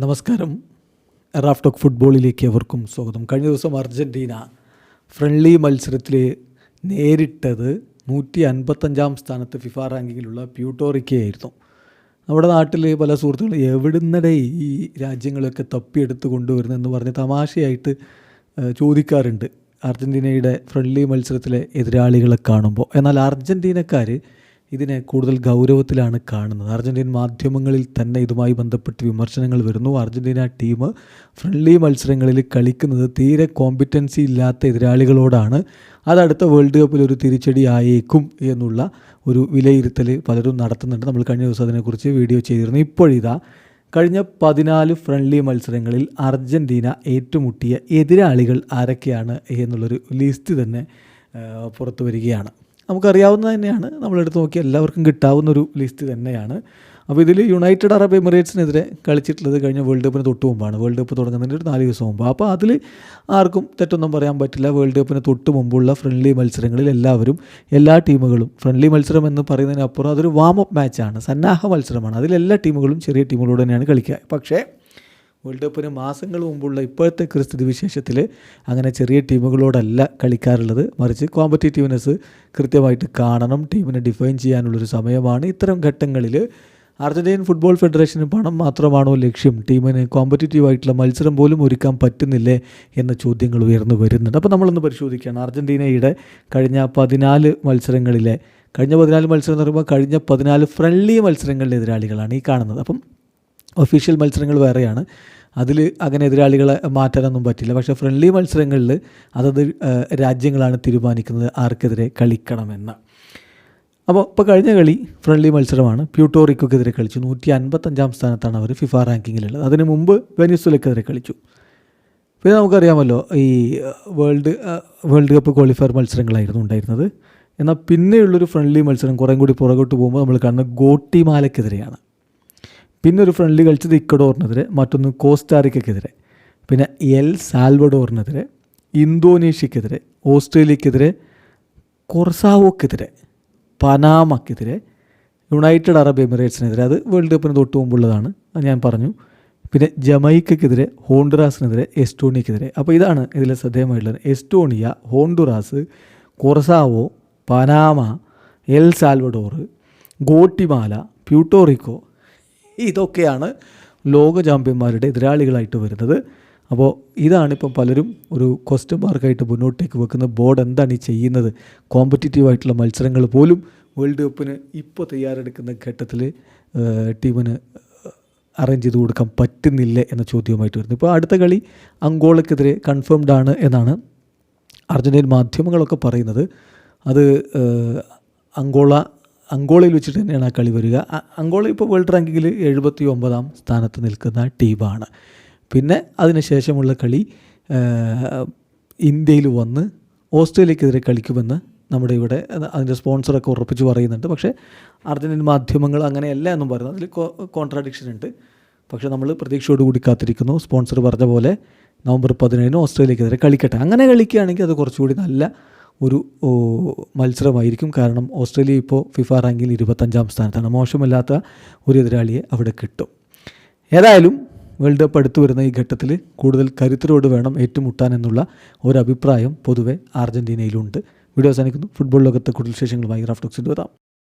നമസ്കാരം. റാഫ് ഫുട്ബോളിലേക്ക് അവർക്കും സ്വാഗതം. കഴിഞ്ഞ ദിവസം അർജന്റീന ഫ്രണ്ട്ലി മത്സരത്തിൽ നേരിട്ടത് നൂറ്റി അൻപത്തഞ്ചാം സ്ഥാനത്ത് ഫിഫ റാങ്കിങ്ങിലുള്ള പ്യൂട്ടോറിക്കയായിരുന്നു നമ്മുടെ നാട്ടിൽ പല സുഹൃത്തുക്കളും എവിടുന്നടെ ഈ രാജ്യങ്ങളൊക്കെ തപ്പിയെടുത്ത് കൊണ്ടുവരുന്നതെന്ന് പറഞ്ഞ് തമാശയായിട്ട് ചോദിക്കാറുണ്ട്. അർജന്റീനയുടെ ഫ്രണ്ട്ലി മത്സരത്തിലെ എതിരാളികളെ കാണുമ്പോൾ എന്നാൽ അർജന്റീനക്കാർ ഇതിനെ കൂടുതൽ ഗൗരവത്തിലാണ് കാണുന്നത്. അർജന്റീൻ മാധ്യമങ്ങളിൽ തന്നെ ഇതുമായി ബന്ധപ്പെട്ട് വിമർശനങ്ങൾ വരുന്നു. അർജന്റീന ടീം ഫ്രണ്ട്ലി മത്സരങ്ങളിൽ കളിക്കുന്നത് തീരെ കോമ്പിറ്റൻസി ഇല്ലാത്ത എതിരാളികളോടാണ്. അത് അടുത്ത വേൾഡ് കപ്പിൽ ഒരു തിരിച്ചടി ആയേക്കും എന്നുള്ള ഒരു വിലയിരുത്തൽ പലരും നടത്തുന്നുണ്ട്. നമ്മൾ കഴിഞ്ഞ ദിവസം അതിനെക്കുറിച്ച് വീഡിയോ ചെയ്തിരുന്നു. ഇപ്പോഴിതാ കഴിഞ്ഞ പതിനാല് ഫ്രണ്ട്ലി മത്സരങ്ങളിൽ അർജന്റീന ഏറ്റുമുട്ടിയ എതിരാളികൾ ആരൊക്കെയാണ് എന്നുള്ളൊരു ലിസ്റ്റ് തന്നെ പുറത്തു വരികയാണ്. നമുക്കറിയാവുന്നത് തന്നെയാണ്. നമ്മളെടുത്ത് നോക്കി എല്ലാവർക്കും കിട്ടാവുന്ന ഒരു ലിസ്റ്റ് തന്നെയാണ്. അപ്പോൾ ഇതിൽ യുണൈറ്റഡ് അറബ് എമിറേറ്റ്സിനെതിരെ കളിച്ചിട്ടുള്ളത് കഴിഞ്ഞ വേൾഡ് കപ്പിന് തൊട്ട് മുമ്പാണ്. വേൾഡ് കപ്പ് തുടങ്ങുന്നതിന് ഒരു നാല് ദിവസം മുമ്പ്. അപ്പോൾ അതിൽ ആർക്കും തെറ്റൊന്നും പറയാൻ പറ്റില്ല. വേൾഡ് കപ്പിന് തൊട്ട് മുമ്പുള്ള ഫ്രണ്ട്ലി മത്സരങ്ങളിൽ എല്ലാവരും എല്ലാ ടീമുകളും ഫ്രണ്ട്ലി മത്സരം എന്ന് പറയുന്നതിനപ്പുറം അതൊരു വാം അപ്പ് മാച്ചാണ് സന്നാഹ മത്സരമാണ്. അതിലെല്ലാ ടീമുകളും ചെറിയ ടീമുകളോട് തന്നെയാണ് കളിക്കുക. പക്ഷേ വേൾഡ് കപ്പിന് മാസങ്ങൾ മുമ്പുള്ള ഇപ്പോഴത്തെ ക്രിസ്ഥിതി വിശേഷത്തിൽ അങ്ങനെ ചെറിയ ടീമുകളോടല്ല കളിക്കാറുള്ളത്. മറിച്ച് കോമ്പറ്റേറ്റീവ്നെസ് കൃത്യമായിട്ട് കാണണം ടീമിനെ ഡിഫൈൻ ചെയ്യാനുള്ളൊരു സമയമാണ്. ഇത്തരം ഘട്ടങ്ങളിൽ അർജന്റീൻ ഫുട്ബോൾ ഫെഡറേഷന് പണം മാത്രമാണോ ലക്ഷ്യം? ടീമിന് കോമ്പറ്റേറ്റീവ് ആയിട്ടുള്ള മത്സരം പോലും ഒരുക്കാൻ പറ്റുന്നില്ലേ എന്ന ചോദ്യങ്ങൾ ഉയർന്നു വരുന്നുണ്ട്. അപ്പോൾ നമ്മളൊന്ന് പരിശോധിക്കുകയാണ്. അർജന്റീനയുടെ കഴിഞ്ഞ പതിനാല് മത്സരങ്ങളിലെ കഴിഞ്ഞ പതിനാല് മത്സരം എന്ന് പറയുമ്പോൾ കഴിഞ്ഞ പതിനാല് ഫ്രണ്ട്ലി മത്സരങ്ങളിലെ എതിരാളികളാണ് ഈ കാണുന്നത്. അപ്പം ഒഫീഷ്യൽ മത്സരങ്ങൾ വേറെയാണ്. അതിൽ അങ്ങനെ എതിരാളികളെ മാറ്റാനൊന്നും പറ്റില്ല. പക്ഷേ ഫ്രണ്ട്ലി മത്സരങ്ങളിൽ അതത് രാജ്യങ്ങളാണ് തീരുമാനിക്കുന്നത് ആർക്കെതിരെ കളിക്കണമെന്ന്. അപ്പോൾ ഇപ്പോൾ കഴിഞ്ഞ കളി ഫ്രണ്ട്ലി മത്സരമാണ്. പ്യൂട്ടോറിക്കൊക്കെതിരെ കളിച്ചു. നൂറ്റി അൻപത്തഞ്ചാം സ്ഥാനത്താണ് അവർ ഫിഫ റാങ്കിങ്ങിലുള്ളത് അതിന് മുമ്പ് വെനിസുലക്കെതിരെ കളിച്ചു. പിന്നെ നമുക്കറിയാമല്ലോ ഈ വേൾഡ് വേൾഡ് കപ്പ് ക്വാളിഫയർ മത്സരങ്ങളായിരുന്നു ഉണ്ടായിരുന്നത്. എന്നാൽ പിന്നെയുള്ളൊരു ഫ്രണ്ട്ലി മത്സരം കുറേ കൂടി പുറകോട്ട് പോകുമ്പോൾ നമ്മൾ കാണുന്നത് ഗോട്ടിമാലക്കെതിരെയാണ്. പിന്നെ ഒരു ഫ്രണ്ട്ലി കളിച്ചത് ഇക്കഡോറിനെതിരെ മറ്റൊന്ന് കോസ്റ്റാറിക്കെതിരെ പിന്നെ എൽ സാൽവഡോറിനെതിരെ ഇന്തോനേഷ്യക്കെതിരെ ഓസ്ട്രേലിയക്കെതിരെ കൊർസാവോക്കെതിരെ പനാമക്കെതിരെ യുണൈറ്റഡ് അറബ് എമിറേറ്റ്സിനെതിരെ. അത് വേൾഡ് കപ്പിന് തൊട്ട് മുമ്പുള്ളതാണ് അത് ഞാൻ പറഞ്ഞു. പിന്നെ ജമൈക്കക്കെതിരെ ഹോണ്ടുറാസിനെതിരെ എസ്റ്റോണിയക്കെതിരെ. അപ്പോൾ ഇതാണ് ഇതിലെ ശ്രദ്ധേയമായിട്ടുള്ളത്. Estonia Honduras Curacao Panama El Salvador Guatemala Puerto Rico ഇതൊക്കെയാണ് ലോക ചാമ്പ്യന്മാരുടെ എതിരാളികളായിട്ട് വരുന്നത്. അപ്പോൾ ഇതാണിപ്പം പലരും ഒരു ക്വസ്റ്റ്യൻ മാർക്കായിട്ട് മുന്നോട്ടേക്ക് വെക്കുന്ന ബോർഡ് എന്താണ് ഈ ചെയ്യുന്നത്? കോമ്പറ്റീറ്റീവ് ആയിട്ടുള്ള മത്സരങ്ങൾ പോലും വേൾഡ് കപ്പിന് ഇപ്പോൾ തയ്യാറെടുക്കുന്ന ഘട്ടത്തിൽ ടീമിന് അറേഞ്ച് ചെയ്ത് കൊടുക്കാൻ പറ്റുന്നില്ല എന്ന ചോദ്യവുമായിട്ട് വരുന്നു. ഇപ്പോൾ അടുത്ത കളി അങ്കോളക്കെതിരെ കൺഫേംഡ് ആണ് എന്നാണ് അർജന്റീൻ മാധ്യമങ്ങളൊക്കെ പറയുന്നത്. അത് അങ്കോള അങ്കോളയിൽ വെച്ചിട്ട് തന്നെയാണ് ആ കളി വരിക. അങ്കോള ഇപ്പോൾ വേൾഡ് റാങ്കിങ്ങിൽ എഴുപത്തി ഒമ്പതാം സ്ഥാനത്ത് നിൽക്കുന്ന ടീമാണ്. പിന്നെ അതിനുശേഷമുള്ള കളി ഇന്ത്യയിൽ വന്ന് ഓസ്ട്രേലിയക്കെതിരെ കളിക്കുമെന്ന് നമ്മുടെ ഇവിടെ അത് അതിന്റെ സ്പോൺസറൊക്കെ ഉറപ്പിച്ച് പറയുന്നുണ്ട്. പക്ഷേ അർജന്റീൻ മാധ്യമങ്ങൾ അങ്ങനെയല്ല എന്നും പറയുന്നത് അതിൽ കോൺട്രാഡിക്ഷൻ ഉണ്ട്. പക്ഷേ നമ്മൾ പ്രതീക്ഷയോടുകൂടി കാത്തിരിക്കുന്നു. സ്പോൺസർ പറഞ്ഞ പോലെ നവംബർ പതിനേഴിന് ഓസ്ട്രേലിയക്കെതിരെ കളിക്കട്ടെ. അങ്ങനെ കളിക്കുകയാണെങ്കിൽ അത് കുറച്ചുകൂടി നല്ല ഒരു മത്സരമായിരിക്കും. കാരണം ഓസ്ട്രേലിയ ഇപ്പോൾ ഫിഫ റാങ്കിൽ ഇരുപത്തഞ്ചാം സ്ഥാനത്താണ്. മോശമല്ലാത്ത ഒരു എതിരാളിയെ അവിടെ കിട്ടും. ഏതായാലും വേൾഡ് കപ്പ് അടുത്തു വരുന്ന ഈ ഘട്ടത്തിൽ കൂടുതൽ കരുത്തരോട് വേണം ഏറ്റുമുട്ടാൻ എന്നുള്ള ഒരു അഭിപ്രായം പൊതുവെ അർജന്റീനയിലുണ്ട് വീഡിയോ അവസാനിക്കുന്നു. ഫുട്ബോൾ ലോകത്തെ കൂടുതൽ വിശേഷങ്ങളുമായി റാഫ്റ്റോക്സിന്റെ വരാം.